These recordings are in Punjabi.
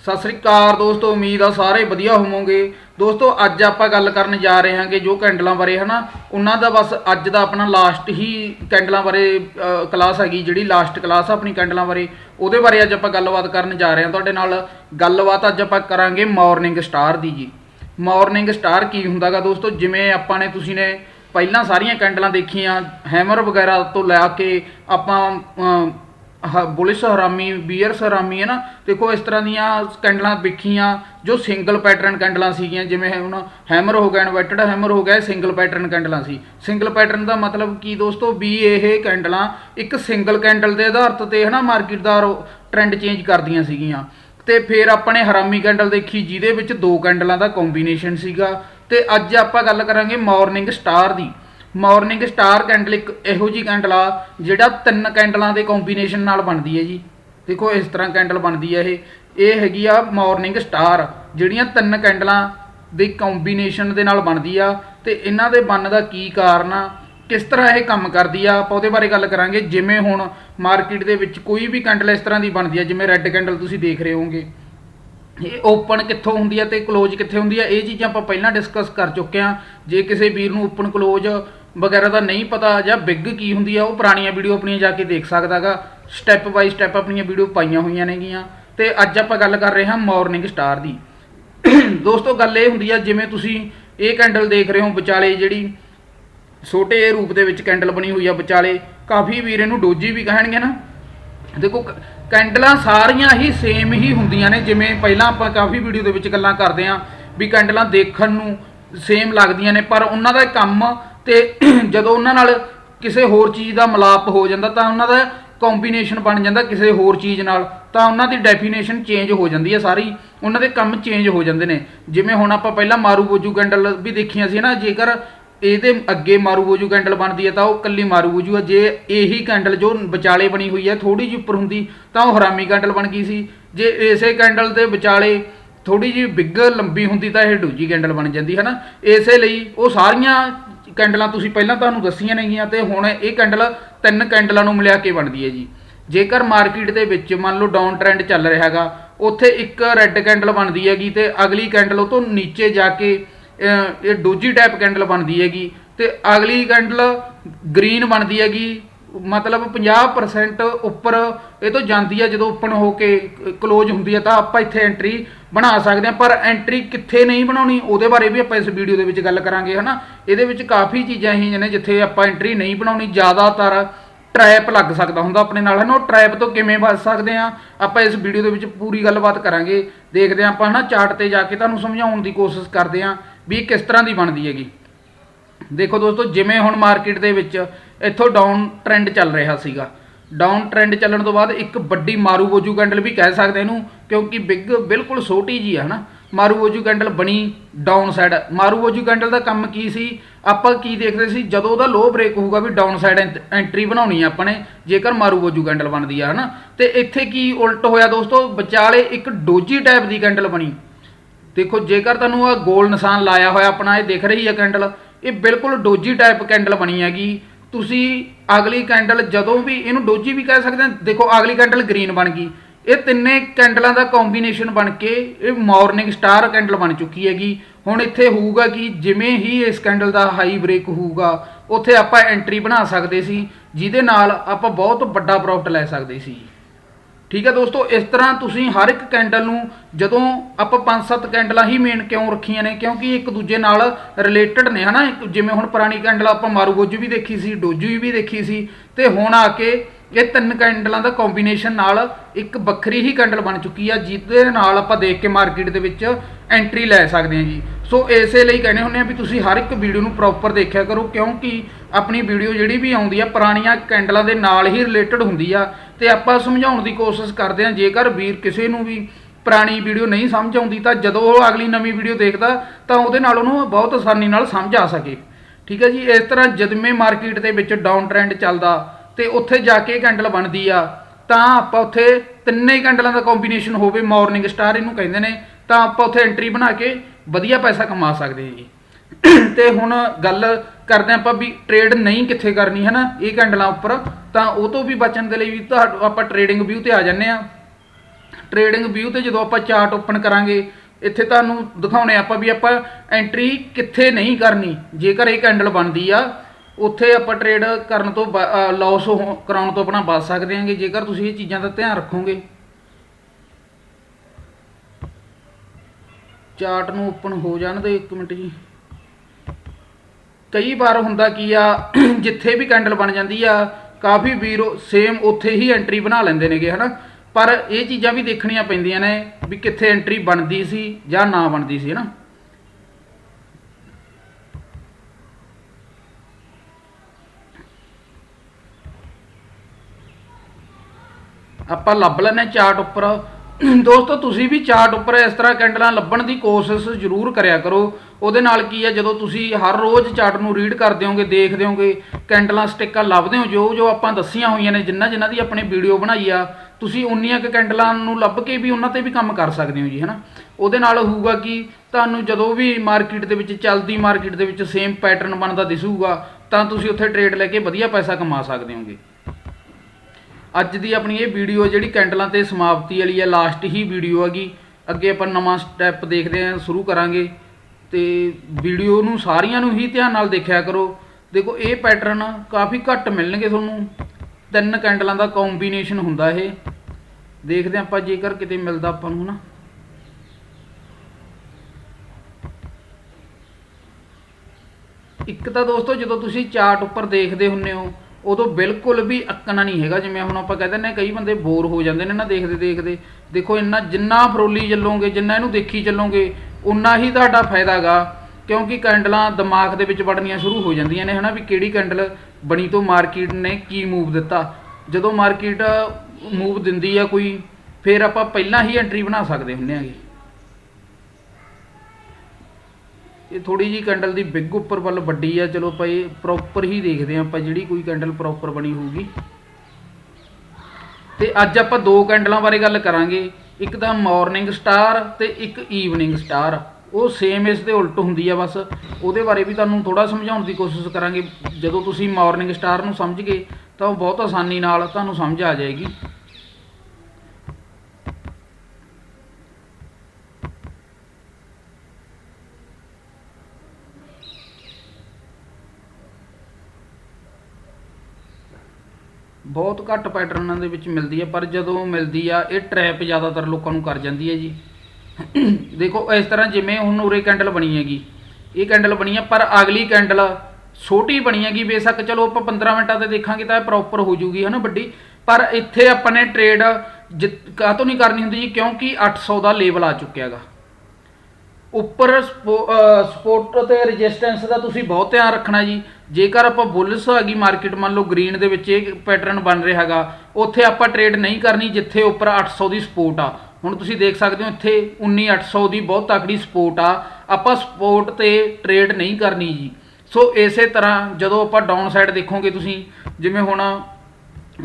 ਸਤਿ ਸ੍ਰੀ ਅਕਾਲ ਦੋਸਤੋ, ਉਮੀਦ ਆ ਸਾਰੇ ਵਧੀਆ ਹੋਵੋਗੇ। ਦੋਸਤੋ, ਅੱਜ ਆਪਾਂ ਗੱਲ ਕਰਨ ਜਾ ਰਹੇ ਹਾਂਗੇ ਜੋ ਕੈਂਡਲਾਂ ਬਾਰੇ, ਹਨਾ? ਉਹਨਾਂ ਦਾ ਬਸ ਅੱਜ ਦਾ ਆਪਣਾ ਲਾਸਟ ਹੀ ਕੈਂਡਲਾਂ ਬਾਰੇ ਕਲਾਸ ਹੈਗੀ, ਜਿਹੜੀ ਲਾਸਟ ਕਲਾਸ ਆ ਆਪਣੀ ਕੈਂਡਲਾਂ ਬਾਰੇ, ਉਹਦੇ ਬਾਰੇ ਅੱਜ ਆਪਾਂ ਗੱਲਬਾਤ ਕਰਨ ਜਾ ਰਹੇ ਹਾਂ। ਤੁਹਾਡੇ ਨਾਲ ਗੱਲਬਾਤ ਅੱਜ ਆਪਾਂ ਕਰਾਂਗੇ ਮਾਰਨਿੰਗ ਸਟਾਰ ਦੀ ਜੀ। ਮਾਰਨਿੰਗ ਸਟਾਰ ਕੀ ਹੁੰਦਾਗਾ ਦੋਸਤੋ? ਜਿਵੇਂ ਆਪਾਂ ਨੇ, ਤੁਸੀਂ ਨੇ ਪਹਿਲਾਂ ਸਾਰੀਆਂ ਕੈਂਡਲਾਂ ਦੇਖੀਆਂ ਹੈਮਰ ਵਗੈਰਾ ਤੋਂ ਲੈ ਕੇ ਆਪਾਂ ਅਮ, ਹ- ਬੁਲਿਸ ਹਰਾਮੀ ਬੀਅਰਸ ਹਰਾਮੀ ਹੈ ਨਾ ਦੇਖੋ ਇਸ ਤਰ੍ਹਾਂ ਦੀਆਂ ਕੈਂਡਲਾਂ ਵੇਖੀਆਂ ਜੋ ਸਿੰਗਲ ਪੈਟਰਨ ਕੈਂਡਲਾਂ ਸੀਗੀਆਂ ਜਿਵੇਂ ਹੁਣ ਹੈਮਰ ਹੋ ਗਿਆ ਇਨਵਰਟਡ ਹੈਮਰ ਹੋ ਗਿਆ ਸਿੰਗਲ ਪੈਟਰਨ ਕੈਂਡਲਾਂ ਸੀ। ਸਿੰਗਲ ਪੈਟਰਨ ਦਾ ਮਤਲਬ ਕੀ ਦੋਸਤੋ? ਵੀ ਇਹ ਕੈਂਡਲਾਂ ਇੱਕ ਸਿੰਗਲ ਕੈਂਡਲ ਦੇ ਆਧਾਰਿਤ ਤੇ ਹੈ ਨਾ ਮਾਰਕੀਟ ਦਾ ਟ੍ਰੈਂਡ ਚੇਂਜ ਕਰਦੀਆਂ ਸੀਗੀਆਂ। ਤੇ ਫਿਰ ਆਪਾਂ ਨੇ ਹਰਾਮੀ ਕੈਂਡਲ ਦੇਖੀ ਜਿਹਦੇ ਵਿੱਚ ਦੋ ਕੈਂਡਲਾਂ ਦਾ ਕੰਬੀਨੇਸ਼ਨ ਸੀਗਾ। ਤੇ ਅੱਜ ਆਪਾਂ ਗੱਲ ਕਰਾਂਗੇ ਮਾਰਨਿੰਗ ਸਟਾਰ ਦੀ। ਮਾਰਨਿੰਗ ਸਟਾਰ ਕੈਂਡਲ ਇੱਕ ਇਹੋ ਜੀ ਕੈਂਡਲ ਆ, ਜਿਹੜਾ ਤਿੰਨ ਕੈਂਡਲਾਂ ਦੇ ਕੰਬੀਨੇਸ਼ਨ ਨਾਲ ਬਣਦੀ ਹੈ ਜੀ। ਦੇਖੋ, ਇਸ ਤਰ੍ਹਾਂ ਕੈਂਡਲ ਬਣਦੀ ਹੈ ਇਹ। ਇਹ ਹੈਗੀ ਆ ਮਾਰਨਿੰਗ ਸਟਾਰ ਜਿਹੜੀਆਂ ਤਿੰਨ ਕੈਂਡਲਾਂ ਦੇ ਕੰਬੀਨੇਸ਼ਨ ਦੇ ਨਾਲ ਬਣਦੀ ਆ। ਤੇ ਇਹਨਾਂ ਦੇ ਬਣਨ ਦਾ ਕੀ ਕਾਰਨ ਆ? ਕਿਸ ਤਰ੍ਹਾਂ ਇਹ ਕੰਮ ਕਰਦੀ ਆ? ਆਪਾਂ ਉਹਦੇ ਬਾਰੇ ਗੱਲ ਕਰਾਂਗੇ। ਜਿਵੇਂ ਹੁਣ ਮਾਰਕੀਟ ਦੇ ਵਿੱਚ ਕੋਈ ਵੀ ਕੈਂਡਲ ਇਸ ਤਰ੍ਹਾਂ ਦੀ ਬਣਦੀ ਆ, ਜਿਵੇਂ ਰੈੱਡ ਕੈਂਡਲ ਤੁਸੀਂ ਦੇਖ ਰਹੇ ਹੋਵੋਗੇ। ਇਹ ਓਪਨ ਕਿੱਥੋਂ ਹੁੰਦੀ ਆ ਤੇ ਕਲੋਜ਼ ਕਿੱਥੇ ਹੁੰਦੀ ਆ? ਇਹ ਚੀਜ਼ਾਂ ਆਪਾਂ ਪਹਿਲਾਂ ਡਿਸਕਸ ਕਰ ਚੁੱਕੇ ਹਾਂ ਜੇ ਕਿਸੇ ਵੀਰ ਨੂੰ ਓਪਨ ਕਲੋਜ਼ ਵਗੈਰਾ ਦਾ ਨਹੀਂ ਪਤਾ ਜਾਂ ਬਿਗ ਕੀ ਹੁੰਦੀ ਆ, ਉਹ ਪੁਰਾਣੀਆਂ ਵੀਡੀਓ ਆਪਣੀਆਂ ਜਾ ਕੇ ਦੇਖ ਸਕਦਾਗਾ। ਸਟੈਪ ਬਾਈ ਸਟੈਪ ਆਪਣੀਆਂ ਵੀਡੀਓ ਪਾਈਆਂ ਹੋਈਆਂ ਨੇਗੀਆਂ। ਤੇ ਅੱਜ ਆਪਾਂ ਗੱਲ ਕਰ ਰਹੇ ਹਾਂ ਮਾਰਨਿੰਗ ਸਟਾਰ ਦੀ। ਦੋਸਤੋ, ਗੱਲ ਇਹ ਹੁੰਦੀ ਆ, ਜਿਵੇਂ ਤੁਸੀਂ ਇਹ ਕੈਂਡਲ ਦੇਖ ਰਹੇ ਹੋ, ਵਿਚਾਲੇ ਜਿਹੜੀ ਛੋਟੇ ਰੂਪ ਦੇ ਵਿੱਚ ਕੈਂਡਲ ਬਣੀ ਹੋਈ ਆ, ਵਿਚਾਲੇ ਕਾਫੀ ਵੀਰ ਇਹਨੂੰ ਡੋਜੀ ਵੀ ਕਹਿਣਗੇ ਨਾ। ਦੇਖੋ, ਕ- ਕੈਂਡਲਾਂ ਸਾਰੀਆਂ ਹੀ ਸੇਮ ਹੀ ਹੁੰਦੀਆਂ ਨੇ, ਜਿਵੇਂ ਪਹਿਲਾਂ ਆਪਾਂ ਕਾਫੀ ਵੀਡੀਓ ਦੇ ਵਿੱਚ ਗੱਲਾਂ ਕਰਦੇ ਆਂ ਵੀ ਕੈਂਡਲਾਂ ਦੇਖਣ ਨੂੰ ਸੇਮ ਲੱਗਦੀਆਂ ਨੇ, ਪਰ ਉਹਨਾਂ ਦਾ ਕੰਮ ਤੇ ਜਦੋਂ ਉਹਨਾਂ ਨਾਲ ਕਿਸੇ ਹੋਰ ਚੀਜ਼ ਦਾ ਮਿਲਾਪ ਹੋ ਜਾਂਦਾ ਤਾਂ ਉਹਨਾਂ ਦਾ ਕੰਬੀਨੇਸ਼ਨ ਬਣ ਜਾਂਦਾ ਕਿਸੇ ਹੋਰ ਚੀਜ਼ ਨਾਲ, ਤਾਂ ਉਹਨਾਂ ਦੀ ਡੈਫੀਨੇਸ਼ਨ ਚੇਂਜ ਹੋ ਜਾਂਦੀ ਹੈ ਸਾਰੀ, ਉਹਨਾਂ ਦੇ ਕੰਮ ਚੇਂਜ ਹੋ ਜਾਂਦੇ ਨੇ। ਜਿਵੇਂ ਹੁਣ ਆਪਾਂ ਪਹਿਲਾਂ ਮਾਰੂ ਬੋਜੂ ਕੈਂਡਲ ਵੀ ਦੇਖੀਆਂ ਸੀ ਨਾ, ਜੇਕਰ ਇਹਦੇ ਅੱਗੇ ਮਾਰੂ ਬੋਜੂ ਕੈਂਡਲ ਬਣਦੀ ਹੈ ਤਾਂ ਉਹ ਕੱਲੀ ਮਾਰੂ ਬੋਜੂ ਆ ਜੇ ਇਹੀ ਕੈਂਡਲ ਜੋ ਵਿਚਾਲੇ ਬਣੀ ਹੋਈ ਹੈ ਥੋੜੀ ਜਿਹੀ ਉੱਪਰ ਹੁੰਦੀ, ਤਾਂ ਉਹ ਹਰਾਮੀ ਕੈਂਡਲ ਬਣ ਗਈ ਸੀ। ਜੇ ਇਸੇ ਕੈਂਡਲ ਦੇ ਵਿਚਾਲੇ ਥੋੜੀ ਜਿਹੀ ਬਿੱਗ ਲੰਬੀ ਹੁੰਦੀ ਤਾਂ ਇਹ ਦੂਜੀ ਕੈਂਡਲ ਬਣ ਜਾਂਦੀ, ਹੈ ਨਾ? ਇਸੇ ਲਈ ਉਹ ਸਾਰੀਆਂ ਕੈਂਡਲਾਂ ਤੁਸੀਂ ਪਹਿਲਾਂ ਤੁਹਾਨੂੰ ਦੱਸੀਆਂ ਨੇਗੀਆਂ ਤੇ ਹੁਣ ਇਹ ਕੈਂਡਲ ਤਿੰਨ ਕੈਂਡਲਾਂ ਨੂੰ ਮਿਲਾ ਕੇ ਬਣਦੀ ਹੈ ਜੀ। ਜੇਕਰ ਮਾਰਕੀਟ ਦੇ ਵਿੱਚ ਮੰਨ ਲਓ ਡਾਊਨ ਟ੍ਰੈਂਡ ਚੱਲ ਰਿਹਾ ਹੈਗਾ, ਉੱਥੇ ਇੱਕ ਰੈੱਡ ਕੈਂਡਲ ਬਣਦੀ ਹੈਗੀ ਤੇ ਅਗਲੀ ਕੈਂਡਲ ਉਹ ਤੋਂ ਨੀਚੇ ਜਾ ਕੇ ਇਹ ਦੂਜੀ ਟਾਈਪ ਕੈਂਡਲ ਬਣਦੀ ਹੈਗੀ ਤੇ ਅਗਲੀ ਕੈਂਡਲ ਗ੍ਰੀਨ ਬਣਦੀ ਹੈਗੀ ਮਤਲਬ 50% ਉੱਪਰ ਇਹ ਤੋਂ ਜਾਂਦੀ ਹੈ ਜਦੋਂ ਓਪਨ ਹੋ ਕੇ ਕਲੋਜ਼ ਹੁੰਦੀ ਹੈ ਤਾਂ ਆਪਾਂ ਇੱਥੇ ਐਂਟਰੀ ਬਣਾ ਸਕਦੇ ਹਾਂ ਪਰ ਐਂਟਰੀ ਕਿੱਥੇ ਨਹੀਂ ਬਣਾਉਣੀ, ਉਹਦੇ ਬਾਰੇ ਵੀ ਆਪਾਂ ਇਸ ਵੀਡੀਓ ਦੇ ਵਿੱਚ ਗੱਲ ਕਰਾਂਗੇ, ਹਨਾ? ਇਹਦੇ ਵਿੱਚ ਕਾਫੀ ਚੀਜ਼ਾਂ ਹੀ ਨੇ, ਜਿੱਥੇ ਆਪਾਂ ਐਂਟਰੀ ਨਹੀਂ ਬਣਾਉਣੀ, ਜ਼ਿਆਦਾਤਰ ਟ੍ਰੈਪ ਲੱਗ ਸਕਦਾ ਹੁੰਦਾ ਆਪਣੇ ਨਾਲ, ਹਨਾ? ਉਹ ਟ੍ਰੈਪ ਤੋਂ ਕਿਵੇਂ ਬਚ ਸਕਦੇ ਆ, ਆਪਾਂ ਇਸ ਵੀਡੀਓ ਦੇ ਵਿੱਚ ਪੂਰੀ ਗੱਲਬਾਤ ਕਰਾਂਗੇ। ਦੇਖਦੇ ਹਾਂ ਆਪਾਂ, ਹਨਾ? ਚਾਰਟ ਤੇ ਜਾ ਕੇ ਤੁਹਾਨੂੰ ਸਮਝਾਉਣ ਦੀ ਕੋਸ਼ਿਸ਼ ਕਰਦੇ ਹਾਂ ਵੀ ਕਿਸ ਤਰ੍ਹਾਂ ਦੀ ਬਣਦੀ ਹੈਗੀ। ਦੇਖੋ ਦੋਸਤੋ, ਜਿਵੇਂ ਹੁਣ ਮਾਰਕੀਟ ਦੇ ਵਿੱਚ ਇੱਥੋਂ ਡਾਊਨ ਟ੍ਰੈਂਡ ਚੱਲ ਰਿਹਾ ਸੀਗਾ। ਡਾਊਨ ਟ੍ਰੈਂਡ ਚੱਲਣ ਤੋਂ ਬਾਅਦ ਇੱਕ ਵੱਡੀ ਮਾਰੂ ਬੋਜੂ ਕੈਂਡਲ ਵੀ ਕਹਿ ਸਕਦੇ ਇਹਨੂੰ, ਕਿਉਂਕਿ ਬਿੱਗ ਬਿਲਕੁਲ ਛੋਟੀ ਜੀ ਆ, ਹਨਾ। ਮਾਰੂ ਬੋਜੂ ਕੈਂਡਲ ਬਣੀ down side marubozu candle ਦਾ ਕੰਮ ਕੀ ਸੀ? ਆਪਾਂ ਕੀ ਦੇਖਦੇ ਸੀ? ਜਦੋਂ ਉਹਦਾ ਲੋ ਬ੍ਰੇਕ ਹੋਊਗਾ ਵੀ ਡਾਊਨ ਸਾਈਡ ਐਂਟਰੀ ਬਣਾਉਣੀ ਆ ਆਪਾਂ ਨੇ, ਜੇਕਰ ਮਾਰੂ ਬੋਜੂ ਕੈਂਡਲ ਬਣਦੀ ਆ, ਹਨਾ। ਤੇ ਇੱਥੇ ਕੀ ਉਲਟ ਹੋਇਆ ਦੋਸਤੋ? ਵਿਚਾਲੇ ਇੱਕ ਡੋਜੀ ਟਾਈਪ ਦੀ ਕੈਂਡਲ ਬਣੀ। ਦੇਖੋ, ਜੇਕਰ ਤੁਹਾਨੂੰ ਆ ਗੋਲ ਨਿਸ਼ਾਨ ਲਾਇਆ ਹੋਇਆ ਆਪਣਾ, ਇਹ ਦਿਖ ਰਹੀ ਹੈ ਕੈਂਡਲ ਇਹ ਬਿਲਕੁਲ ਡੋਜੀ ਟਾਈਪ ਕੈਂਡਲ ਬਣੀ ਹੈਗੀ। ਤੁਸੀਂ ਅਗਲੀ ਕੈਂਡਲ ਜਦੋਂ ਵੀ ਇਹਨੂੰ ਡੋਜੀ ਵੀ ਕਹਿ ਸਕਦੇ ਹਾਂ ਦੇਖੋ ਅਗਲੀ ਕੈਂਡਲ ਗ੍ਰੀਨ ਬਣ ਗਈ। ਇਹ ਤਿੰਨੇ ਕੈਂਡਲਾਂ ਦਾ ਕੰਬੀਨੇਸ਼ਨ ਬਣ ਕੇ ਇਹ ਮਾਰਨਿੰਗ ਸਟਾਰ ਕੈਂਡਲ ਬਣ ਚੁੱਕੀ ਹੈਗੀ। ਹੁਣ ਇੱਥੇ ਹੋਊਗਾ ਕਿ ਜਿਵੇਂ ਹੀ ਇਸ ਕੈਂਡਲ ਦਾ ਹਾਈ ਬ੍ਰੇਕ ਹੋਊਗਾ, ਉੱਥੇ ਆਪਾਂ ਐਂਟਰੀ ਬਣਾ ਸਕਦੇ ਸੀ, ਜਿਹਦੇ ਨਾਲ ਆਪਾਂ ਬਹੁਤ ਵੱਡਾ ਪ੍ਰੋਫਿਟ ਲੈ ਸਕਦੇ ਸੀ। ਠੀਕ ਹੈ ਦੋਸਤੋ, ਇਸ ਤਰ੍ਹਾਂ ਤੁਸੀਂ ਹਰ ਇੱਕ ਕੈਂਡਲ ਨੂੰ ਜਦੋਂ ਆਪਾਂ ਪੰਜ ਸੱਤ ਕੈਂਡਲਾਂ ਹੀ ਮੇਨ ਕਿਉਂ ਰੱਖੀਆਂ ਨੇ, ਕਿਉਂਕਿ ਇੱਕ ਦੂਜੇ ਨਾਲ ਰਿਲੇਟਡ ਨੇ, ਹਨਾ? ਇੱਕ ਜਿਵੇਂ ਹੁਣ ਪੁਰਾਣੀ ਕੈਂਡਲ ਆਪਾਂ ਮਾਰੂ ਗੋਜੂ ਵੀ ਦੇਖੀ ਸੀ, ਡੋਜੂ ਵੀ ਦੇਖੀ ਸੀ, ਤੇ ਹੁਣ ਆ ਕੇ ਇਹ ਤਿੰਨ ਕੈਂਡਲਾਂ ਦਾ ਕੰਬੀਨੇਸ਼ਨ ਨਾਲ ਇੱਕ ਵੱਖਰੀ ਹੀ ਕੈਂਡਲ ਬਣ ਚੁੱਕੀ ਆ, ਜਿਹਦੇ ਨਾਲ ਆਪਾਂ ਦੇਖ ਕੇ ਮਾਰਕੀਟ ਦੇ ਵਿੱਚ ਐਂਟਰੀ ਲੈ ਸਕਦੇ ਹਾਂ ਜੀ। ਸੋ ਇਸੇ ਲਈ ਕਹਿੰਦੇ ਹੁੰਦੇ ਆ ਵੀ ਤੁਸੀਂ ਹਰ ਇੱਕ ਵੀਡੀਓ ਨੂੰ ਪ੍ਰੋਪਰ ਦੇਖਿਆ ਕਰੋ, ਕਿਉਂਕਿ ਆਪਣੀ ਵੀਡੀਓ ਜਿਹੜੀ ਵੀ ਆਉਂਦੀ ਆ, ਪੁਰਾਣੀਆਂ ਕੈਂਡਲਾਂ ਦੇ ਨਾਲ ਹੀ ਰਿਲੇਟਡ ਹੁੰਦੀ ਆ। ਤੇ ਆਪਾਂ ਸਮਝਾਉਣ ਦੀ ਕੋਸ਼ਿਸ਼ ਕਰਦੇ ਹਾਂ, ਜੇਕਰ ਵੀਰ ਕਿਸੇ ਨੂੰ ਵੀ ਪੁਰਾਣੀ ਵੀਡੀਓ ਨਹੀਂ ਸਮਝ ਆਉਂਦੀ, ਤਾਂ ਜਦੋਂ ਉਹ ਅਗਲੀ ਨਵੀਂ ਵੀਡੀਓ ਦੇਖਦਾ, ਤਾਂ ਉਹਦੇ ਨਾਲ ਉਹਨੂੰ ਬਹੁਤ ਆਸਾਨੀ ਨਾਲ ਸਮਝ ਆ ਸਕੇ। ਠੀਕ ਹੈ ਜੀ, ਇਸ ਤਰ੍ਹਾਂ ਜਦਮੇ ਮਾਰਕੀਟ ਦੇ ਵਿੱਚ ਡਾਊਨ ਟ੍ਰੈਂਡ ਚੱਲਦਾ ਤੇ ਉੱਥੇ ਜਾ ਕੇ ਕੈਂਡਲ ਬਣਦੀ ਆ, ਤਾਂ ਆਪਾਂ ਉੱਥੇ ਤਿੰਨੇ ਕੈਂਡਲਾਂ ਦਾ ਕੰਬੀਨੇਸ਼ਨ ਹੋਵੇ ਮਾਰਨਿੰਗ ਸਟਾਰ ਇਹਨੂੰ ਕਹਿੰਦੇ ਨੇ, ਤਾਂ ਆਪਾਂ ਉੱਥੇ ਐਂਟਰੀ ਬਣਾ ਕੇ ਵਧੀਆ ਪੈਸਾ ਕਮਾ ਸਕਦੇ ਹਾਂ ਜੀ। ਤੇ ਹੁਣ ਗੱਲ ਕਰਦੇ ਆਪਾਂ ਵੀ ਟ੍ਰੇਡ ਨਹੀਂ ਕਿੱਥੇ ਕਰਨੀ ਹੈ ਨਾ ਇਹ ਕੈਂਡਲਾਂ ਉੱਪਰ, ਤਾਂ ਉਹ ਤੋਂ ਵੀ ਬਚਣ ਦੇ ਲਈ ਵੀ ਤੁਹਾਨੂੰ ਆਪਾਂ ਟ੍ਰੇਡਿੰਗ ਵਿਊ ਤੇ ਆ ਜਾਂਦੇ ਆ ਟ੍ਰੇਡਿੰਗ ਵਿਊ ਤੇ ਜਦੋਂ ਆਪਾਂ ਚਾਰਟ ਓਪਨ ਕਰਾਂਗੇ, ਇੱਥੇ ਤੁਹਾਨੂੰ ਦਿਖਾਉਣੇ ਆਪਾਂ ਵੀ ਆਪਾਂ ਐਂਟਰੀ ਕਿੱਥੇ ਨਹੀਂ ਕਰਨੀ। ਜੇਕਰ ਇਹ ਕੈਂਡਲ ਬਣਦੀ ਆ, ਉੱਥੇ ਆਪਾਂ ਟ੍ਰੇਡ ਕਰਨ ਤੋਂ ਲਾਸ ਕਰਾਉਣ ਤੋਂ ਆਪਣਾ ਬਚ ਸਕਦੇ ਹਾਂਗੇ, ਜੇਕਰ ਤੁਸੀਂ ਇਹ ਚੀਜ਼ਾਂ ਦਾ ਧਿਆਨ ਰੱਖੋਗੇ। ਚਾਰਟ ਨੂੰ ਓਪਨ ਹੋ ਜਾਣ ਦੇ 1 ਮਿੰਟ ਜੀ। ਕਈ ਵਾਰ ਹੁੰਦਾ ਕੀ ਆ, ਜਿੱਥੇ ਵੀ ਕੈਂਡਲ ਬਣ ਜਾਂਦੀ ਆ, ਕਾਫੀ ਵੀਰ ਸੇਮ ਉੱਥੇ ਹੀ ਐਂਟਰੀ ਬਣਾ ਲੈਂਦੇ ਨੇਗੇ, ਹਨਾ? ਪਰ ਇਹ ਚੀਜ਼ਾਂ ਵੀ ਦੇਖਣੀਆਂ ਪੈਂਦੀਆਂ ਨੇ ਵੀ ਕਿੱਥੇ ਐਂਟਰੀ ਬਣਦੀ ਸੀ ਜਾਂ ਨਾ ਬਣਦੀ ਸੀ, ਹਨਾ? ਆਪਾਂ ਲੱਭ ਲੈਨੇ ਚਾਰਟ ਉੱਪਰ। ਦੋਸਤੋ, ਤੁਸੀਂ ਵੀ ਚਾਰਟ ਉੱਪਰ ਇਸ ਤਰ੍ਹਾਂ ਕੈਂਡਲਾਂ ਲੱਭਣ ਦੀ ਕੋਸ਼ਿਸ਼ ਜ਼ਰੂਰ ਕਰਿਆ ਕਰੋ। ਉਹਦੇ ਨਾਲ ਕੀ ਹੈ, ਜਦੋਂ ਤੁਸੀਂ ਹਰ ਰੋਜ਼ ਚਾਰਟ ਨੂੰ ਰੀਡ ਕਰਦੇ ਹੋਗੇ, ਦੇਖਦੇ ਹੋਗੇ, ਕੈਂਡਲਾਂ, ਸਟਿੱਕਾਂ ਲੱਭਦੇ ਹੋ, ਜੋ ਜੋ ਆਪਾਂ ਦੱਸੀਆਂ ਹੋਈਆਂ ਨੇ, ਜਿੰਨਾ ਜਿੰਨਾ ਦੀ ਆਪਣੀ ਵੀਡੀਓ ਬਣਾਈ ਆ, ਤੁਸੀਂ ਉਨੀਆਂ ਕੁ ਕੈਂਡਲਾਂ ਨੂੰ ਲੱਭ ਕੇ ਵੀ ਉਹਨਾਂ ਤੇ ਵੀ ਕੰਮ ਕਰ ਸਕਦੇ ਹੋ ਜੀ, ਹਨਾ? ਉਹਦੇ ਨਾਲ ਹੋਊਗਾ ਕਿ, ਤੁਹਾਨੂੰ ਜਦੋਂ ਵੀ ਮਾਰਕੀਟ ਦੇ ਵਿੱਚ, ਚੱਲਦੀ ਮਾਰਕੀਟ ਦੇ ਵਿੱਚ ਸੇਮ ਪੈਟਰਨ ਬਣਦਾ ਦਿਸੂਗਾ, ਤਾਂ ਤੁਸੀਂ ਉੱਥੇ ਟ੍ਰੇਡ ਲੈ ਕੇ ਵਧੀਆ ਪੈਸਾ ਕਮਾ ਸਕਦੇ ਹੋਗੇ। ਅੱਜ ਦੀ ਆਪਣੀ ਇਹ ਵੀਡੀਓ ਜਿਹੜੀ ਕੈਂਡਲਾਂ ਤੇ ਸਮਾਪਤੀ ਵਾਲੀ ਹੈ, ਲਾਸਟ ਹੀ ਵੀਡੀਓ ਹੈਗੀ। ਅੱਗੇ ਆਪਾਂ ਨਵਾਂ ਸਟੈਪ ਦੇਖਦੇ ਹਾਂ, ਸ਼ੁਰੂ ਕਰਾਂਗੇ। ਤੇ ਵੀਡੀਓ ਨੂੰ ਸਾਰੀਆਂ ਨੂੰ ਹੀ ਧਿਆਨ ਨਾਲ ਦੇਖਿਆ ਕਰੋ। ਦੇਖੋ, ਇਹ ਪੈਟਰਨ ਕਾਫੀ ਘੱਟ ਮਿਲਣਗੇ ਤੁਹਾਨੂੰ। ਤਿੰਨ ਕੈਂਡਲਾਂ ਦਾ ਕੰਬੀਨੇਸ਼ਨ ਹੁੰਦਾ ਇਹ। ਦੇਖਦੇ ਹਾਂ ਆਪਾਂ ਜੇਕਰ ਕਿਤੇ ਮਿਲਦਾ ਆਪਾਂ ਨੂੰ ਨਾ ਇੱਕ ਤਾਂ ਦੋਸਤੋ, ਜਦੋਂ ਤੁਸੀਂ ਚਾਰਟ ਉੱਪਰ ਦੇਖਦੇ ਹੁੰਨੇ ਹੋ ਉਦੋਂ ਬਿਲਕੁਲ ਵੀ ਅੱਕਣਾ ਨਹੀਂ ਹੈਗਾ। ਜਿਵੇਂ ਹੁਣ ਆਪਾਂ ਕਹਿੰਦੇ ਨੇ ਕਈ ਬੰਦੇ ਬੋਰ ਹੋ ਜਾਂਦੇ ਨੇ ਨਾ ਦੇਖਦੇ ਦੇਖਦੇ। ਦੇਖੋ, ਇੰਨਾ ਜਿੰਨਾ ਫਰੋਲੀ ਚੱਲੋਗੇ, ਜਿੰਨਾ ਇਹਨੂੰ ਦੇਖੀ ਚੱਲੋਗੇ, ਉਨਾ ਹੀ ਤੁਹਾਡਾ ਫਾਇਦਾਗਾ ਕਿਉਂਕਿ ਕੈਂਡਲਾਂ ਦਿਮਾਗ ਦੇ ਵਿੱਚ ਵੜਨੀਆਂ ਸ਼ੁਰੂ ਹੋ ਜਾਂਦੀਆਂ ਨੇ, ਹਨਾ, ਵੀ ਕਿਹੜੀ ਕੈਂਡਲ ਬਣੀ ਤੋਂ ਮਾਰਕੀਟ ਨੇ ਕੀ ਮੂਵ ਦਿੱਤਾ। ਜਦੋਂ ਮਾਰਕੀਟ ਮੂਵ ਦਿੰਦੀ ਆ ਕੋਈ, ਫਿਰ ਆਪਾਂ ਪਹਿਲਾਂ ਹੀ ਐਂਟਰੀ ਬਣਾ ਸਕਦੇ ਹੁੰਦੇ ਆਂਗੇ ਇਹ ਥੋੜੀ ਜੀ ਕੈਂਡਲ ਦੀ ਬਿੱਗ ਉੱਪਰ ਵੱਲ ਵੱਡੀ ਆ, ਚਲੋ ਆਪਾਂ ਇਹ ਪ੍ਰੋਪਰ ਹੀ ਦੇਖਦੇ ਹਾਂ ਆਪਾਂ ਜਿਹੜੀ ਕੋਈ ਕੈਂਡਲ ਪ੍ਰੋਪਰ ਬਣੀ ਹੋਊਗੀ। ਤੇ ਅੱਜ ਆਪਾਂ ਦੋ ਕੈਂਡਲਾਂ ਬਾਰੇ ਗੱਲ ਕਰਾਂਗੇ, ਇੱਕ ਤਾਂ ਮਾਰਨਿੰਗ ਸਟਾਰ ਤੇ ਇੱਕ ਈਵਨਿੰਗ ਸਟਾਰ ਉਹ ਸੇਮ ਇਸ ਦੇ ਉਲਟ ਹੁੰਦੀ ਆ ਬਸ, ਉਹਦੇ ਬਾਰੇ ਵੀ ਤੁਹਾਨੂੰ ਥੋੜਾ ਸਮਝਾਉਣ ਦੀ ਕੋਸ਼ਿਸ਼ ਕਰਾਂਗੇ। ਜਦੋਂ ਤੁਸੀਂ ਮਾਰਨਿੰਗ ਸਟਾਰ ਨੂੰ ਸਮਝ ਗਏ, ਤਾਂ ਉਹ ਬਹੁਤ ਆਸਾਨੀ ਨਾਲ ਤੁਹਾਨੂੰ ਸਮਝ ਆ ਜਾਏਗੀ। ਬਹੁਤ ਘੱਟ ਪੈਟਰਨਾਂ ਦੇ ਵਿੱਚ ਮਿਲਦੀ ਹੈ, ਪਰ ਜਦੋਂ ਮਿਲਦੀ ਆ, ਇਹ ਟ੍ਰੈਪ ਜ਼ਿਆਦਾਤਰ ਲੋਕਾਂ ਨੂੰ ਕਰ ਜਾਂਦੀ ਹੈ ਜੀ। ਦੇਖੋ, ਇਸ ਤਰ੍ਹਾਂ ਜਿਵੇਂ ਹੁਣ ਉਰੇ ਕੈਂਡਲ ਬਣੀ ਹੈਗੀ। ਇਹ ਕੈਂਡਲ ਬਣੀ ਹੈ ਪਰ ਅਗਲੀ ਕੈਂਡਲ ਛੋਟੀ ਬਣੀ ਹੈਗੀ, ਬੇਸ਼ੱਕ ਚਲੋ ਆਪਾਂ 15 ਮਿੰਟਾਂ ਤੇ ਦੇਖਾਂਗੇ ਤਾਂ ਇਹ ਪ੍ਰੋਪਰ ਹੋ ਜੂਗੀ, ਹਨਾ ਵੱਡੀ? ਪਰ ਇੱਥੇ ਆਪਾਂ ਨੇ ਟ੍ਰੇਡ ਕਾਹਤੋਂ ਨਹੀਂ ਕਰਨੀ ਹੁੰਦੀ ਜੀ, ਕਿਉਂਕਿ 800 ਦਾ ਲੈਵਲ ਆ ਚੁੱਕਿਆ ਹੈਗਾ। ਉੱਪਰ ਸਪੋਰਟ ਤੇ ਰੈਜ਼ਿਸਟੈਂਸ ਦਾ ਤੁਸੀਂ ਬਹੁਤ ਧਿਆਨ ਰੱਖਣਾ ਜੀ। ਜੇਕਰ ਆਪਾਂ ਬੁਲਸ ਹੈਗੀ ਮਾਰਕੀਟ ਮੰਨ ਲਓ ਗ੍ਰੀਨ ਦੇ ਵਿੱਚ ਇਹ ਪੈਟਰਨ ਬਣ ਰਿਹਾ ਹੈਗਾ, ਉੱਥੇ ਆਪਾਂ ਟ੍ਰੇਡ ਨਹੀਂ ਕਰਨੀ ਜਿੱਥੇ ਉੱਪਰ 800 ਦੀ ਸਪੋਰਟ ਆ। ਹੁਣ ਤੁਸੀਂ ਦੇਖ ਸਕਦੇ ਹੋ ਇੱਥੇ 19800 ਦੀ ਬਹੁਤ ਤਕੜੀ ਸਪੋਰਟ ਆ। ਆਪਾਂ ਸਪੋਰਟ ਤੇ ਟ੍ਰੇਡ ਨਹੀਂ ਕਰਨੀ ਜੀ। ਸੋ ਇਸੇ ਤਰ੍ਹਾਂ ਜਦੋਂ ਆਪਾਂ ਡਾਊਨ ਸਾਈਡ ਦੇਖੋਗੇ ਤੁਸੀਂ, ਜਿਵੇਂ ਹੁਣ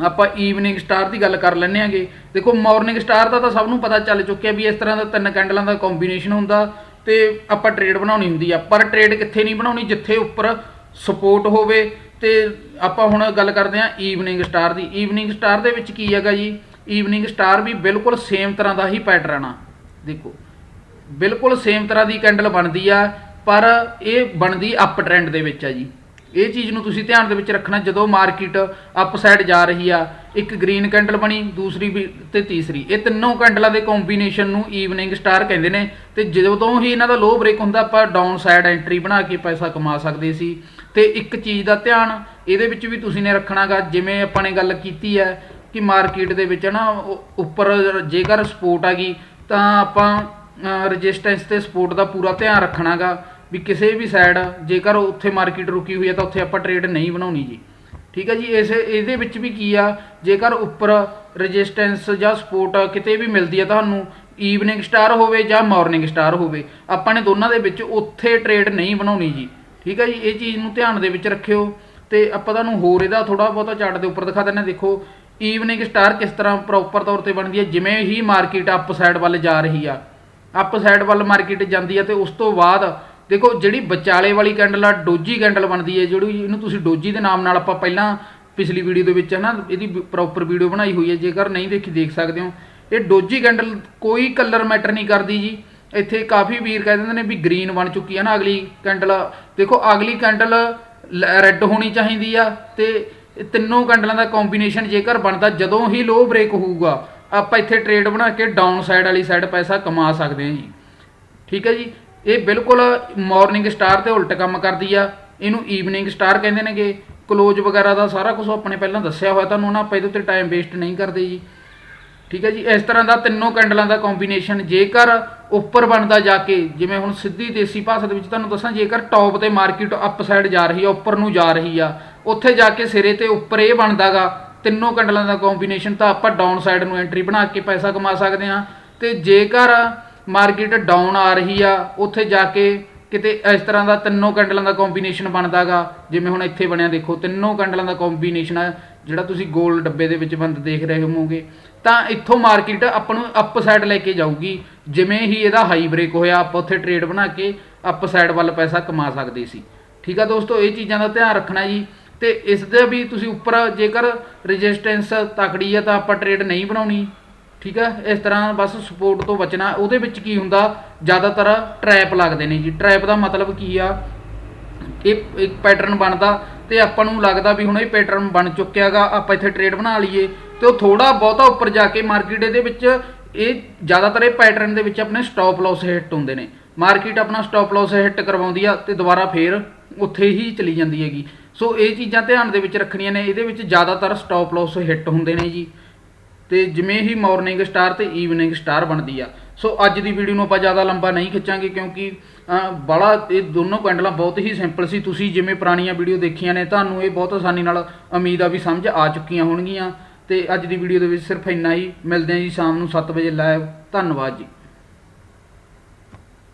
ਆਪਾਂ ਈਵਨਿੰਗ ਸਟਾਰ ਦੀ ਗੱਲ ਕਰ ਲੈਂਦੇ ਆਂਗੇ। ਦੇਖੋ ਮਾਰਨਿੰਗ ਸਟਾਰ ਦਾ ਤਾਂ ਸਭ ਨੂੰ ਪਤਾ ਚੱਲ ਚੁੱਕਿਆ ਵੀ ਇਸ ਤਰ੍ਹਾਂ ਦਾ ਤਿੰਨ ਕੈਂਡਲਾਂ ਦਾ ਕੰਬੀਨੇਸ਼ਨ ਹੁੰਦਾ। ਤੇ ਆਪਾਂ ਟ੍ਰੇਡ ਬਣਾਉਣੀ ਹੁੰਦੀ ਆ। ਪਰ ਟ੍ਰੇਡ ਕਿੱਥੇ ਨਹੀਂ ਬਣਾਉਣੀ? ਜਿੱਥੇ ਉੱਪਰ ਸਪੋਰਟ ਹੋਵੇ। ਤੇ ਆਪਾਂ ਹੁਣ ਗੱਲ ਕਰਦੇ ਹਾਂ ਈਵਨਿੰਗ ਸਟਾਰ ਦੀ। ਈਵਨਿੰਗ ਸਟਾਰ ਦੇ ਵਿੱਚ ਕੀ ਹੈਗਾ ਜੀ? ਈਵਨਿੰਗ ਸਟਾਰ ਵੀ ਬਿਲਕੁਲ ਸੇਮ ਤਰ੍ਹਾਂ ਦਾ ਹੀ ਪੈਟਰਨ ਆ। ਦੇਖੋ, ਬਿਲਕੁਲ ਸੇਮ ਤਰ੍ਹਾਂ ਦੀ ਕੈਂਡਲ ਬਣਦੀ ਆ, ਪਰ ਇਹ ਬਣਦੀ ਅਪ ਟ੍ਰੈਂਡ ਦੇ ਵਿੱਚ ਆ ਜੀ। ਇਹ ਚੀਜ਼ ਨੂੰ ਤੁਸੀਂ ਧਿਆਨ ਦੇ ਵਿੱਚ ਰੱਖਣਾ, ਜਦੋਂ ਮਾਰਕੀਟ ਅਪ ਸਾਈਡ ਜਾ ਰਹੀ ਆ, ਇੱਕ ਗ੍ਰੀਨ ਕੈਂਡਲ ਬਣੀ, ਦੂਸਰੀ ਵੀ ਤੇ ਤੀਸਰੀ। ਇਹ ਤਿੰਨੋਂ ਕੈਂਡਲਾਂ ਦੇ ਕੰਬੀਨੇਸ਼ਨ ਨੂੰ ਈਵਨਿੰਗ ਸਟਾਰ ਕਹਿੰਦੇ ਨੇ ਤੇ ਜਦੋਂ ਤੋਂ ਹੀ ਇਹਨਾਂ ਦਾ ਲੋ ਬ੍ਰੇਕ ਹੁੰਦਾ, ਆਪਾਂ ਡਾਊਨ ਸਾਈਡ ਐਂਟਰੀ ਬਣਾ ਕੇ ਪੈਸਾ ਕਮਾ ਸਕਦੇ ਸੀ। ਤੇ ਇੱਕ ਚੀਜ਼ ਦਾ ਧਿਆਨ ਇਹਦੇ ਵਿੱਚ ਵੀ ਤੁਸੀਂ ਨੇ ਰੱਖਣਾਗਾ, ਜਿਵੇਂ ਆਪਾਂ ਨੇ ਗੱਲ ਕੀਤੀ ਹੈ ਕਿ ਮਾਰਕੀਟ ਦੇ ਵਿੱਚ ਨਾ ਉੱਪਰ ਜੇਕਰ ਸਪੋਰਟ ਆ ਗਈ, ਤਾਂ ਆਪਾਂ ਰੈਜ਼ਿਸਟੈਂਸ ਤੇ ਸਪੋਰਟ ਦਾ ਪੂਰਾ ਧਿਆਨ ਰੱਖਣਾਗਾ। ਵੀ ਕਿਸੇ ਵੀ ਸਾਈਡ ਜੇਕਰ ਉੱਥੇ ਮਾਰਕੀਟ ਰੁਕੀ ਹੋਈ ਹੈ ਤਾਂ ਉੱਥੇ ਆਪਾਂ ਟ੍ਰੇਡ ਨਹੀਂ ਬਣਾਉਣੀ ਜੀ। ਠੀਕ ਹੈ ਜੀ, ਇਸ, ਇਹਦੇ ਵਿੱਚ ਵੀ ਕੀ ਆ, ਜੇਕਰ ਉੱਪਰ ਰੈਜ਼ਿਸਟੈਂਸ ਜਾਂ ਸਪੋਰਟ ਕਿਤੇ ਵੀ ਮਿਲਦੀ ਹੈ ਤੁਹਾਨੂੰ ਈਵਨਿੰਗ ਸਟਾਰ ਹੋਵੇ ਜਾਂ ਮਾਰਨਿੰਗ ਸਟਾਰ ਹੋਵੇ, ਆਪਾਂ ਨੇ ਦੋਨਾਂ ਦੇ ਵਿੱਚ ਉੱਥੇ ਟ੍ਰੇਡ ਨਹੀਂ ਬਣਾਉਣੀ ਜੀ। ਠੀਕ ਹੈ ਜੀ, ਇਹ ਚੀਜ਼ ਨੂੰ ਧਿਆਨ ਦੇ ਵਿੱਚ ਰੱਖਿਓ ਤੇ ਆਪਾਂ ਤੁਹਾਨੂੰ ਹੋਰ ਇਹਦਾ ਥੋੜਾ ਬਹੁਤਾ ਚਾਰਟ ਦੇ ਉੱਪਰ ਦਿਖਾ ਦਿੰਦੇ ਹਾਂ। ਦੇਖੋ ਈਵਨਿੰਗ ਸਟਾਰ ਕਿਸ ਤਰ੍ਹਾਂ ਪ੍ਰੋਪਰ ਤੌਰ ਤੇ ਬਣਦੀ ਹੈ, ਜਿਵੇਂ ਹੀ ਮਾਰਕੀਟ ਅਪ ਸਾਈਡ ਵੱਲ ਜਾ ਰਹੀ ਆ ਅਪ ਸਾਈਡ ਵੱਲ ਮਾਰਕੀਟ ਜਾਂਦੀ ਹੈ ਤੇ ਉਸ ਤੋਂ ਬਾਅਦ ਦੇਖੋ, ਜਿਹੜੀ ਵਿਚਾਲੇ ਵਾਲੀ ਕੈਂਡਲ ਆ, ਡੋਜੀ ਕੈਂਡਲ ਬਣਦੀ ਹੈ ਜਿਹੜੀ, ਇਹਨੂੰ ਤੁਸੀਂ ਡੋਜੀ ਦੇ ਨਾਮ ਨਾਲ ਆਪਾਂ ਪਹਿਲਾਂ ਪਿਛਲੀ ਵੀਡੀਓ ਦੇ ਵਿੱਚ ਹੈ ਨਾ, ਇਹਦੀ ਪ੍ਰੋਪਰ ਵੀਡੀਓ ਬਣਾਈ ਹੋਈ ਹੈ, ਜੇਕਰ ਨਹੀਂ ਦੇਖੀ, ਦੇਖ ਸਕਦੇ ਹੋ। ਇਹ ਡੋਜੀ ਕੈਂਡਲ ਕੋਈ ਕਲਰ ਮੈਟਰ ਨਹੀਂ ਕਰਦੀ ਜੀ। ਇੱਥੇ ਕਾਫੀ ਵੀਰ ਕਹਿ ਦਿੰਦੇ ਨੇ ਵੀ ਗ੍ਰੀਨ ਬਣ ਚੁੱਕੀ ਹੈ ਨਾ ਅਗਲੀ ਕੈਂਡਲ ਦੇਖੋ, ਅਗਲੀ ਕੈਂਡਲ ਰੈੱਡ ਹੋਣੀ ਚਾਹੀਦੀ ਆ ਤੇ ਇਹ ਤਿੰਨੋਂ ਕੈਂਡਲਾਂ ਦਾ ਕੰਬੀਨੇਸ਼ਨ ਜੇਕਰ ਬਣਦਾ, ਜਦੋਂ ਹੀ ਲੋ ਬ੍ਰੇਕ ਹੋਊਗਾ, ਆਪਾਂ ਇੱਥੇ ਟ੍ਰੇਡ ਬਣਾ ਕੇ ਡਾਊਨ ਸਾਈਡ ਵਾਲੀ ਸਾਈਡ ਪੈਸਾ ਕਮਾ ਸਕਦੇ ਹਾਂ ਜੀ। ਠੀਕ ਹੈ ਜੀ? ਇਹ ਬਿਲਕੁਲ ਮਾਰਨਿੰਗ ਸਟਾਰ ਤੇ ਉਲਟ ਕੰਮ ਕਰਦੀ ਆ। ਇਹਨੂੰ ਈਵਨਿੰਗ ਸਟਾਰ ਕਹਿੰਦੇ ਨੇਗੇ। ਕਲੋਜ਼ ਵਗੈਰਾ ਦਾ ਸਾਰਾ ਕੁਝ ਆਪਣੇ ਪਹਿਲਾਂ ਦੱਸਿਆ ਹੋਇਆ ਤੁਹਾਨੂੰ ਨਾ ਆਪਾਂ ਇਹਦੇ ਉੱਤੇ ਟਾਈਮ ਵੇਸਟ ਨਹੀਂ ਕਰਦੇ ਜੀ। ਠੀਕ ਹੈ ਜੀ? ਇਸ ਤਰ੍ਹਾਂ ਦਾ ਤਿੰਨੋਂ ਕੈਂਡਲਾਂ ਦਾ ਕੰਬੀਨੇਸ਼ਨ ਜੇਕਰ ਉੱਪਰ ਬਣਦਾ ਜਾ ਕੇ, ਜਿਵੇਂ ਹੁਣ ਸਿੱਧੀ ਦੇਸੀ ਭਾਸ਼ਾ ਦੇ ਵਿੱਚ ਤੁਹਾਨੂੰ ਦੱਸਾਂ, ਜੇਕਰ ਟੌਪ ਤੇ ਮਾਰਕੀਟ ਅਪ ਸਾਈਡ ਜਾ ਰਹੀ ਆ, ਉੱਪਰ ਨੂੰ ਜਾ ਰਹੀ ਆ, ਉੱਥੇ ਜਾ ਕੇ ਸਿਰੇ ਤੇ ਉੱਪਰ ਇਹ ਬਣਦਾਗਾ। ਤਿੰਨੋਂ ਕੈਂਡਲਾਂ ਦਾ ਕੰਬੀਨੇਸ਼ਨ ਤਾਂ ਆਪਾਂ ਡਾਊਨ ਸਾਈਡ ਨੂੰ ਐਂਟਰੀ ਬਣਾ ਕੇ ਪੈਸਾ ਕਮਾ ਸਕਦੇ ਹਾਂ। ਤੇ ਜੇਕਰ ਮਾਰਕੀਟ ਡਾਊਨ ਆ ਰਹੀ ਆ, ਉੱਥੇ ਜਾ ਕੇ ਕਿਤੇ ਇਸ ਤਰ੍ਹਾਂ ਦਾ ਤਿੰਨੋਂ ਕੈਂਡਲਾਂ ਦਾ ਕੰਬੀਨੇਸ਼ਨ ਬਣਦਾਗਾ, ਜਿਵੇਂ ਹੁਣ ਇੱਥੇ ਬਣਿਆ ਦੇਖੋ, ਤਿੰਨੋਂ ਕੈਂਡਲਾਂ ਦਾ ਕੰਬੀਨੇਸ਼ਨ ਆ, ਜਿਹੜਾ ਤੁਸੀਂ ਗੋਲ ਡੱਬੇ ਦੇ ਵਿੱਚ ਬੰਦ ਦੇਖ ਰਹੇ ਹੋਵੋਗੇ। ਤਾਂ ਇੱਥੋਂ ਮਾਰਕੀਟ ਆਪਾਂ ਨੂੰ ਅਪ ਸਾਈਡ ਲੈ ਕੇ ਜਾਊਗੀ, ਜਿਵੇਂ ਹੀ ਇਹਦਾ ਹਾਈ ਬ੍ਰੇਕ ਹੋਇਆ, ਆਪਾਂ ਉੱਥੇ ਟ੍ਰੇਡ ਬਣਾ ਕੇ ਅਪ ਸਾਈਡ ਵੱਲ ਪੈਸਾ ਕਮਾ ਸਕਦੇ ਸੀ। ਠੀਕ ਆ ਦੋਸਤੋ, ਇਹ ਚੀਜ਼ਾਂ ਦਾ ਧਿਆਨ ਰੱਖਣਾ ਜੀ। ਤੇ ਇਸ ਦੇ ਵੀ ਤੁਸੀਂ ਉੱਪਰ ਜੇਕਰ ਰੈਜ਼ਿਸਟੈਂਸ ਤਕੜੀ ਆ, ਤਾਂ ਆਪਾਂ ਟ੍ਰੇਡ ਨਹੀਂ ਬਣਾਉਣੀ। ਠੀਕ ਹੈ? ਇਸ ਤਰ੍ਹਾਂ ਬਸ ਸਪੋਰਟ ਤੋਂ ਬਚਣਾ। ਉਹਦੇ ਵਿੱਚ ਕੀ ਹੁੰਦਾ? ਜ਼ਿਆਦਾਤਰ ਟਰੈਪ ਲੱਗਦੇ ਨੇ ਜੀ। ਟਰੈਪ ਦਾ ਮਤਲਬ ਕੀ ਆ? ਇਹ ਇੱਕ ਪੈਟਰਨ ਬਣਦਾ ਤੇ ਆਪਾਂ ਨੂੰ ਲੱਗਦਾ ਵੀ ਹੁਣ ਇਹ ਪੈਟਰਨ ਬਣ ਚੁੱਕਿਆਗਾ ਆਪਾਂ ਇੱਥੇ ਟ੍ਰੇਡ ਬਣਾ ਲਈਏ। ਤੇ ਉਹ ਥੋੜਾ ਬਹੁਤਾ ਉੱਪਰ ਜਾ ਕੇ ਮਾਰਕੀਟ ਦੇ ਵਿੱਚ ਇਹ ਜ਼ਿਆਦਾਤਰ ਇਹ ਪੈਟਰਨ ਦੇ ਵਿੱਚ ਆਪਣੇ ਸਟਾਪ ਲਾਸ ਹਿੱਟ ਹੁੰਦੇ ਨੇ। ਮਾਰਕੀਟ ਆਪਣਾ ਸਟਾਪ ਲਾਸ ਹਿੱਟ ਕਰਵਾਉਂਦੀ ਆ ਤੇ ਦੁਬਾਰਾ ਫੇਰ ਉੱਥੇ ਹੀ ਚਲੀ ਜਾਂਦੀ ਹੈਗੀ। ਸੋ ਇਹ ਚੀਜ਼ਾਂ ਧਿਆਨ ਦੇ ਵਿੱਚ ਰੱਖਣੀਆਂ ਨੇ। ਇਹਦੇ ਵਿੱਚ ਜ਼ਿਆਦਾਤਰ ਸਟਾਪ ਲਾਸ ਹਿੱਟ ਹੁੰਦੇ ਨੇ ਜੀ। ਤੇ ਜਿਵੇਂ ਹੀ ਮਾਰਨਿੰਗ ਸਟਾਰ ਤੇ ਈਵਨਿੰਗ ਸਟਾਰ ਬਣਦੀ ਆ। ਸੋ ਅੱਜ ਦੀ ਵੀਡੀਓ ਨੂੰ ਆਪਾਂ ਜ਼ਿਆਦਾ ਲੰਬਾ ਨਹੀਂ ਖਿੱਚਾਂਗੇ ਕਿਉਂਕਿ ਅਹ, ਬੜਾ ਇਹ ਦੋਨੋਂ ਕੈਂਡਲਾਂ ਬਹੁਤ ਹੀ ਸਿੰਪਲ ਸੀ। ਤੁਸੀਂ ਜਿਵੇਂ ਪੁਰਾਣੀਆਂ ਵੀਡੀਓ ਦੇਖੀਆਂ ਨੇ ਤੁਹਾਨੂੰ ਇਹ ਬਹੁਤ ਆਸਾਨੀ ਨਾਲ ਉਮੀਦ ਆ ਵੀ ਸਮਝ ਆ ਚੁੱਕੀਆਂ ਹੋਣਗੀਆਂ। ਤੇ ਅੱਜ ਦੀ ਵੀਡੀਓ ਦੇ ਵਿੱਚ ਸਿਰਫ ਇੰਨਾ ਹੀ। ਮਿਲਦੇ ਹਾਂ ਜੀ ਸ਼ਾਮ ਨੂੰ 7 ਵਜੇ ਲਾਈਵ ਧੰਨਵਾਦ ਜੀ।